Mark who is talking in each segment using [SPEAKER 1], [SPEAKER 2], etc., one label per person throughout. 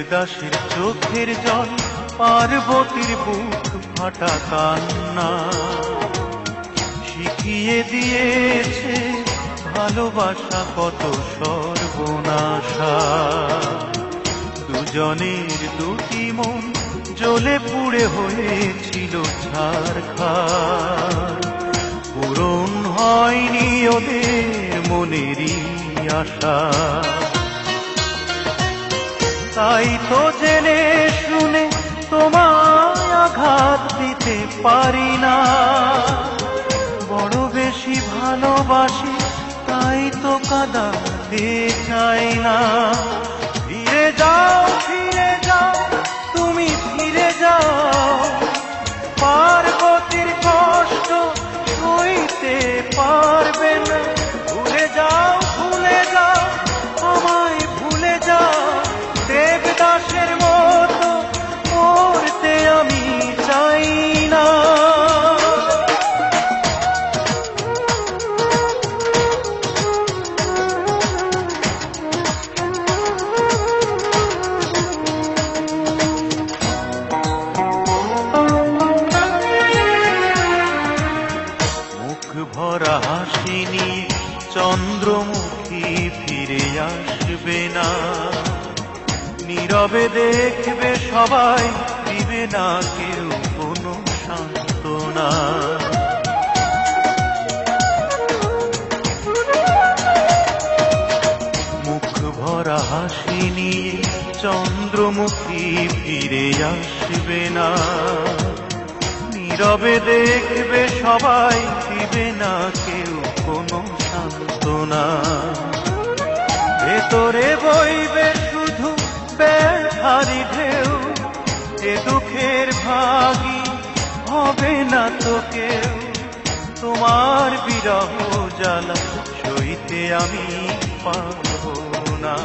[SPEAKER 1] দেবদাসের চোখের জল, পার্বতীর বুক ফাটা কান্না। শিখিয়ে দিয়েছে ভালোবাসা কত সর্বনাশা। দুজনের দুটি মন জ্বলে পুড়ে হয়েছিল ছারখার। পূরণ হয়নি ওদের মনেরই আশা। তাই তো জেনে শুনে, তোমায় আঘাত দিতে পারি না। বড় বেশি ভালোবাসি, তাই তো কাদা চাই না। ফিরে যাও ফিরে যাও, তুমি ফিরে যাও। ভরা হাসি চন্দ্রমুখী ফিরে আসবে না। নীরবে দেখবে সবাই, দিবে না কেউ কোনো সান্ত্বনা। মুখ ভরা হাসি নিয়ে চন্দ্রমুখী ফিরে আসবে না। নীরবে দেখবে সবাই দিবে না কেউ কোনো সান্ত্বনা। ভেতরে বইবে শুধু ব্যথারি ঢেউ, এ দুঃখের ভাগি হবে না তো কেউ। তোমার বিরহ জ্বালা সইতে আমি পারব না।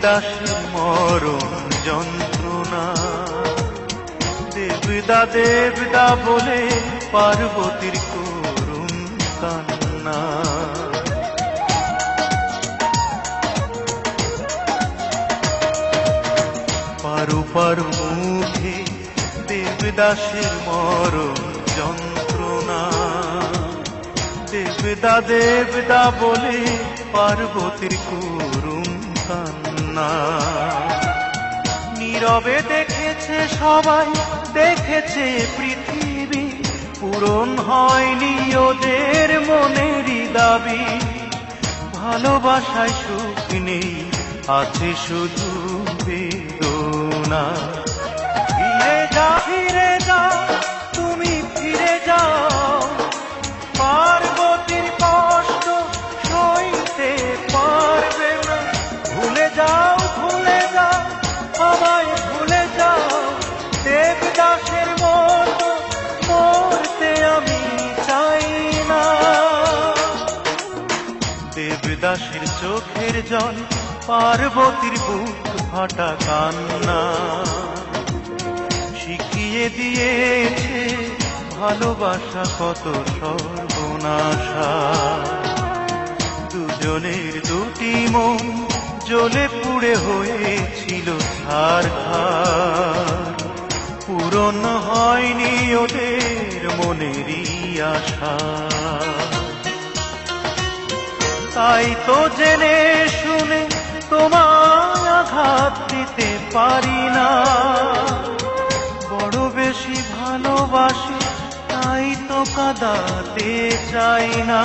[SPEAKER 1] দেবদাসের মরণ যন্ত্রণা। দেবদা দেবদা বলে পার্বতীর করুণ কান্না। পারু পারু মুখে দেবদাসের মরণ যন্ত্রণা। দেবদা দেবদা বলে পার্বতীর করুণ কান্না। নীরবে দেখেছে সবাই, দেখেছে পৃথিবী। পূরণ হয়নি ওদের মনেরই দাবি। ভালোবাসায় সুখ নেই, আছে শুধু বেদনা। দেবদাসের চোখের জল, পার্বতীর বুক ফাটা কান্না। শিখিয়ে দিয়েছে ভালোবাসা কত সর্বনাশা। দুজনের দুটি মন জ্বলে পুড়ে হয়েছিল ছার পূরণ হয়নি ওদের মনেরই আশা। তাই তো জেনে শুনে তোমায় আঘাত দিতে পারি না। বড় বেশি ভালোবাসি, তাই তো কাদাতে চাই না।